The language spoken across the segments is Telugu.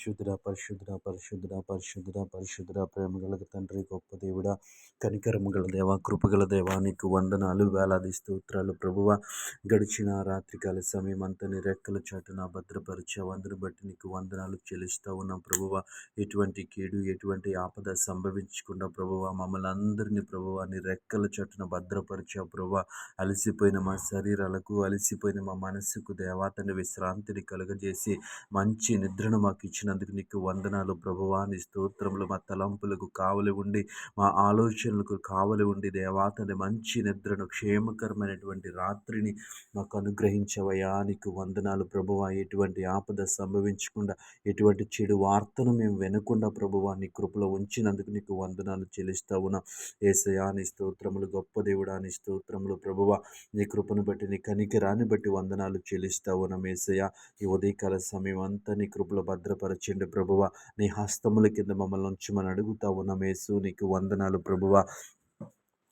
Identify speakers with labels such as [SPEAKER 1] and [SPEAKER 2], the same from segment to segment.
[SPEAKER 1] పరిశుద్ర పరిశుద్ర పరిశుద్ర పరిశుద్ర పరిశుద్ర ప్రేమగల తండ్రి గొప్ప దేవుడ. కనికరము గల దేవ కృపగల దేవా నీకు వందనాలు వేలాది స్తోత్రాలు ప్రభువ. గడిచిన రాత్రికాల సమయం అంతా నీ రెక్కల చాటున భద్రపరిచే వందను బట్టి నీకు వందనాలు చెల్లిస్తూ ఉన్నాం ప్రభువ. ఎటువంటి కీడు ఎటువంటి ఆపద సంభవించకుండా ప్రభువ మమ్మల్ని అందరినీ ప్రభువ నీ రెక్కల చాటున భద్రపరిచే ప్రభువ. అలసిపోయిన మా శరీరాలకు అలసిపోయిన మా మనస్సుకు దేవాతని విశ్రాంతిని కలుగజేసి మంచి నిద్రను మాకు ఇచ్చిన ఇచ్చినందుకు నీకు వందనాలు. ప్రభువా నీ స్తోత్రములు మా తలంపులకు కావలి ఉండి మా ఆలోచనలకు కావలి ఉండి దేవాతని మంచి నిద్రను క్షేమకరమైనటువంటి రాత్రిని మాకు అనుగ్రహించవయా నీకు వందనాలు ప్రభువా. ఎటువంటి ఆపద సంభవించకుండా ఎటువంటి చెడు వార్తను మేము వినకుండా ప్రభువా నీ కృపలో ఉంచినందుకు నీకు వందనాలు చెల్లిస్తా ఉన్నా. ఏసయా నీ స్తోత్రములు గొప్ప దేవుడా నీ స్తోత్రములు ప్రభువ. నీ కృపను బట్టి నీ కనికిరాన్ని బట్టి వందనాలు చెల్లిస్తా ఉన్నాం. ఏసయా ఈ ఉదయకాల సమయం అంతా నీ కృపలో భద్రపరచ బయలుపరచండి ప్రభువ. నీ హస్తముల కింద మమ్మల్ని ఉంచమని అడుగుతా ఉన్నామేసు నీకు వందనాలు ప్రభువ.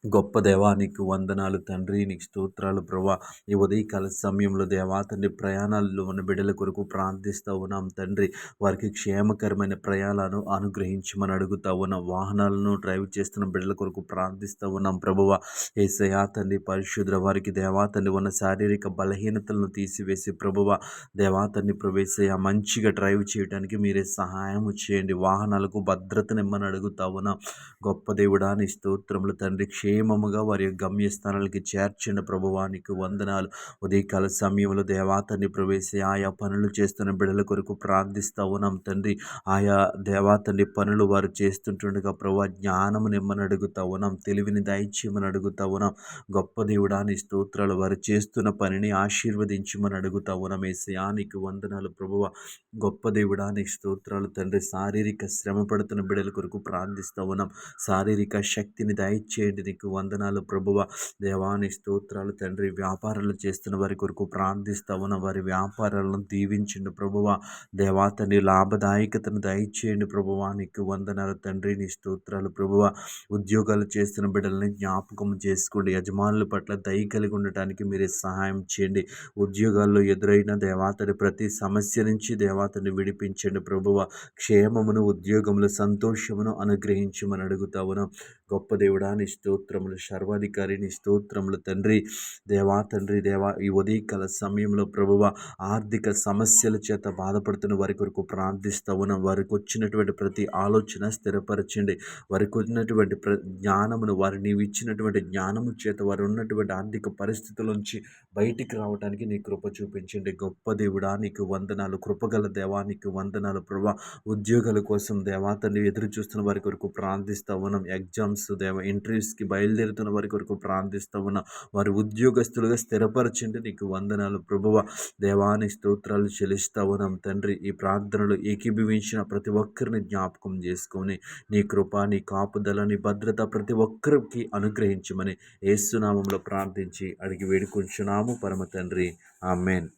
[SPEAKER 1] గొప్ప దేవా నీకు వందనాలు తండ్రి నీకు స్తోత్రాలు ప్రభా. ఈ ఉదయకాల సమయంలో దేవా తండ్రి ప్రయాణాల్లో ఉన్న బిడ్డల కొరకు ప్రార్థిస్తూ ఉన్నాం తండ్రి. వారికి క్షేమకరమైన ప్రయాణాలను అనుగ్రహించమని అడుగుతా ఉన్నాం. వాహనాలను డ్రైవ్ చేస్తున్న బిడ్డల కొరకు ప్రార్థిస్తూ ఉన్నాం ప్రభువ. ఏసయా తండ్రి పరిశుద్ర వారికి దేవాతండ్రి ఉన్న శారీరక బలహీనతలను తీసివేసి ప్రభువ. దేవాతండ్రి ప్రవేశయ మంచిగా డ్రైవ్ చేయడానికి మీరే సహాయం చేయండి. వాహనాలకు భద్రతనిమ్మని అడుగుతా ఉన్నాం. గొప్ప దేవుడా నీ స్తోత్రములు తండ్రి క్షేమముగా వారి గమ్యస్థానాలకి చేర్చిన ప్రభువానికి వందనాలు. ఉదయకాల సమయంలో దేవాతని ప్రవేశ ఆయా పనులు చేస్తున్న బిడల కొరకు ప్రార్థిస్తూ ఉన్నాం తండ్రి. ఆయా దేవాతని పనులు వారు చేస్తుంటుండగా ప్రభు జ్ఞానము నిమ్మని అడుగుతా ఉన్నాం. తెలివిని దయచేయమని అడుగుతా ఉన్నాం. గొప్ప దేవుడాని స్తోత్రాలు వారు చేస్తున్న పనిని ఆశీర్వదించమని అడుగుతా ఉన్నాం. ఏసయానికి వందనాలు ప్రభువ. గొప్ప దేవుడాని స్తోత్రాలు తండ్రి. శారీరక శ్రమ పడుతున్న బిడల కొరకు ప్రార్థిస్తూ ఉన్నాం. శారీరక శక్తిని దయచేయండి. నీకు వందనాలు ప్రభువ. దేవాని స్తోత్రాలు తండ్రి వ్యాపారాలు చేస్తున్న వారి కొరకు ప్రార్థిస్తా ఉన్న వారి వ్యాపారాలను దీవించండి ప్రభువ. దేవాతని లాభదాయకతను దయచేయండి ప్రభువ. నీకు వందనాలు తండ్రి నీ స్తోత్రాలు ప్రభువ. ఉద్యోగాలు చేస్తున్న బిడ్డలని జ్ఞాపకం చేసుకోండి. యజమానుల పట్ల దయ కలిగి ఉండటానికి మీరే సహాయం చేయండి. ఉద్యోగాల్లో ఎదురైన దేవాతని ప్రతి సమస్య నుంచి దేవాతని విడిపించండి ప్రభువ. క్షేమమును ఉద్యోగములు సంతోషమును అనుగ్రహించమని అడుగుతావును. గొప్ప దేవుడా నీ స్తోత్రములు. సర్వాధికారిని స్తోత్రములు. తండ్రి దేవా తండ్రి దేవా ఈ ఉదయకాల సమయంలో ప్రభువ ఆర్థిక సమస్యల చేత బాధపడుతున్న వారి కొరకు ప్రార్థిస్తూ ఉన్నాం. వారికి వచ్చినటువంటి ప్రతి ఆలోచన స్థిరపరచండి. వారికి వచ్చినటువంటి ప్ర జ్ఞానమును వారు నీవు ఇచ్చినటువంటి జ్ఞానము చేత వారు ఉన్నటువంటి ఆర్థిక పరిస్థితుల నుంచి బయటికి రావడానికి నీ కృప చూపించండి. గొప్ప దేవుడా నీకు వందనాలు. కృపగల దేవానికి వందనాలు ప్రభా ఉద్యోగాల కోసం దేవాతని ఎదురు చూస్తున్న వారి కొరకు ప్రార్థిస్తూ ఉన్నాం. ఎగ్జామ్స్ దేవ ఇంటర్వ్యూస్కి బయలుదేరుతున్న వారి కొరకు ప్రార్థిస్తూ ఉన్న. వారి ఉద్యోగస్తులుగా స్థిరపరచండి. నీకు వందనాలు. ప్రభువ దేవాని స్తోత్రాలు చెల్లిస్తూ ఉన్నాం. తండ్రి ఈ ప్రార్థనలు ఏకీభవించిన ప్రతి ఒక్కరిని జ్ఞాపకం చేసుకొని నీ కృప నీ కాపుదల నీ భద్రత ప్రతి ఒక్కరికి అనుగ్రహించమని ఏసునామంలో ప్రార్థించి అడిగి వేడుకుంటున్నాము పరమ తండ్రి ఆమెన్.